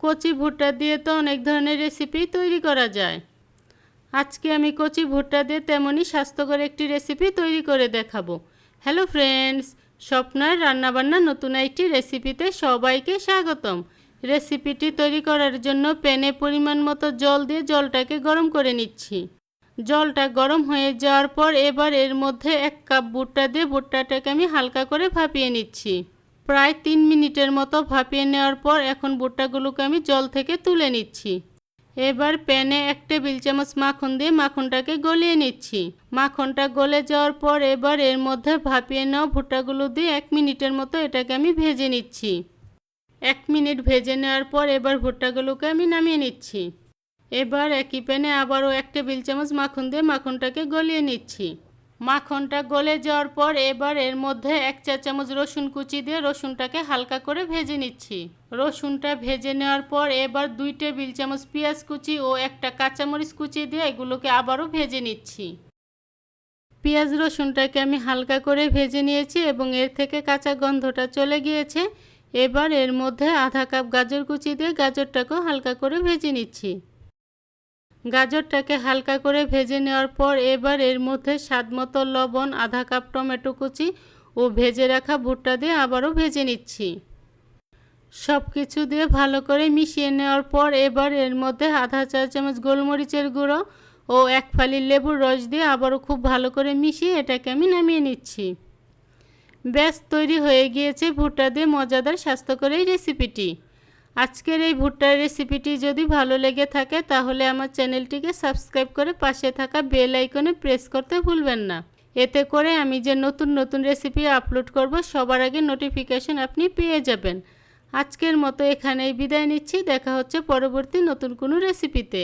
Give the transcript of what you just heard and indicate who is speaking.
Speaker 1: কচি ভুট্টা দিয়ে তো অনেক ধরনের রেসিপি তৈরি করা যায়। আজকে আমি কচি ভুট্টা দিয়ে তেমনই স্বাস্থ্যকর একটি রেসিপি তৈরি করে দেখাবো। হ্যালো ফ্রেন্ডস স্বপ্নার রান্নাবান্না নতুন একটি রেসিপিতে সবাইকে স্বাগতম। রেসিপিটি তৈরি করার জন্য প্যানে পরিমাণ মতো জল দিয়ে জলটাকে গরম করে নিচ্ছি। জলটা গরম হয়ে যাওয়ার পর এবার এর মধ্যে এক কাপ ভুট্টা দিয়ে ভুট্টাটাকে আমি হালকা করে ভাপিয়ে নিচ্ছি। প্রায় তিন মিনিটের মতো ভাপিয়ে নেওয়ার পর এখন ভুট্টাগুলোকে আমি জল থেকে তুলে নিচ্ছি। এবার প্যানে এক টেবিল চামচ মাখন দিয়ে মাখনটাকে গলিয়ে নিচ্ছি। মাখনটা গলে যাওয়ার পর এবার এর মধ্যে ভাপিয়ে নেওয়া ভুট্টাগুলো দিয়ে এক মিনিটের মতো এটাকে আমি ভেজে নিচ্ছি। এক মিনিট ভেজে নেওয়ার পর এবার ভুট্টাগুলোকে আমি নামিয়ে নিচ্ছি। এবার একই প্যানে আবারও এক টেবিল চামচ মাখন দিয়ে মাখনটাকে গলিয়ে নিচ্ছি। মাখনটা গলে যাওয়ার পর এবার এর মধ্যে এক চা চামচ রসুন কুচি দিয়ে রসুনটাকে হালকা করে ভেজে নিচ্ছি। রসুনটা ভেজে নেওয়ার পর এবার দুই টেবিল চামচ পেঁয়াজ কুচি ও একটা কাঁচামরিচ কুচি দিয়ে এগুলোকে আবারও ভেজে নিচ্ছি। পেঁয়াজ রসুনটাকে আমি হালকা করে ভেজে নিয়েছি এবং এর থেকে কাঁচা গন্ধটা চলে গিয়েছে। এবার এর মধ্যে আধা কাপ গাজর কুচি দিয়ে গাজরটাকেও হালকা করে ভেজে নিচ্ছি। গাজরটাকে হালকা করে ভেজে নেওয়ার পর এবার এর মধ্যে স্বাদমতো লবণ, আধা কাপ টমেটো কুচি ও ভেজে রাখা ভুট্টা দিয়ে আবারও ভেজে নিচ্ছি। সব কিছু দিয়ে ভালো করে মিশিয়ে নেওয়ার পর এবার এর মধ্যে আধা চা চামচ গোলমরিচের গুঁড়ো ও এক ফালি লেবুর রস দিয়ে আবারও খুব ভালো করে মিশিয়ে এটাকে আমি নামিয়ে নিচ্ছি। ব্যাস, তৈরি হয়ে গিয়েছে ভুট্টা দিয়ে মজাদার স্বাস্থ্যকর এই রেসিপিটি। আজকের এই ভুট্টার রেসিপিটি যদি ভালো লেগে থাকে, তাহলে আমার চ্যানেলটিকে সাবস্ক্রাইব করে পাশে থাকা বেল আইকনে প্রেস করতে ভুলবেন না। এতে করে আমি যে নতুন নতুন রেসিপি আপলোড করব, সবার আগে নোটিফিকেশন আপনি পেয়ে যাবেন। আজকের মতো এখানেই বিদায় নিচ্ছি, দেখা হচ্ছে পরবর্তী নতুন কোনো রেসিপিতে